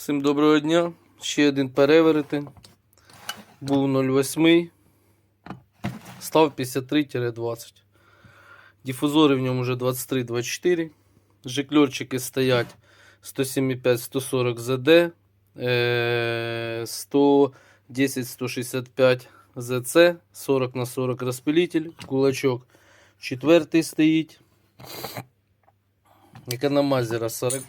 Всім доброго дня. Ще один переверити. Був 08. Став 53-20. Дифузори в ньому вже 23-24. Жикльорчики стоять 107,5-140 ЗД. е, 110-165 ЗЦ. 40 на 40 розпилитель. Кулачок четвертий стоїть. Економайзера 40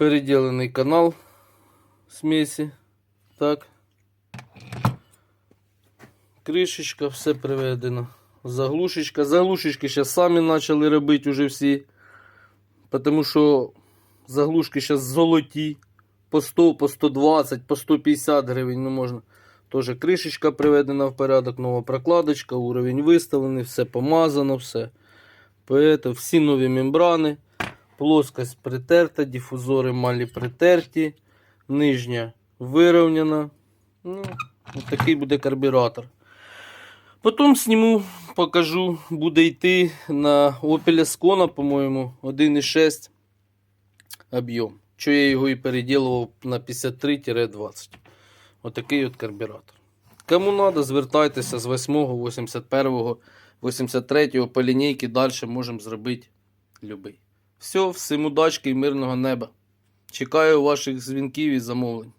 переділений канал смесі. Так. Кришечка, все приведено. Заглушечка. Заглушечки зараз самі почали робити уже всі. Тому що заглушки зараз золоті. По 100, по 120, по 150 гривень не можна. Тоже кришечка приведена в порядок, нова прокладочка, уровень виставлений, все помазано, все. Поэтому всі нові мембрани. Плоскость притерта, дифузори малі притерті, нижня вирівняна. Ну, такий буде карбюратор. Потім сніму, покажу, буде йти на Opel Ascona, по-моєму, 1,6 об'єм. Що я його і переділував на 53-20. Отакий от карбюратор. Кому треба, звертайтеся з 8, 81, 83 по лінійки далі можемо зробити любий. Все, всім удачки і мирного неба. Чекаю ваших дзвінків і замовлень.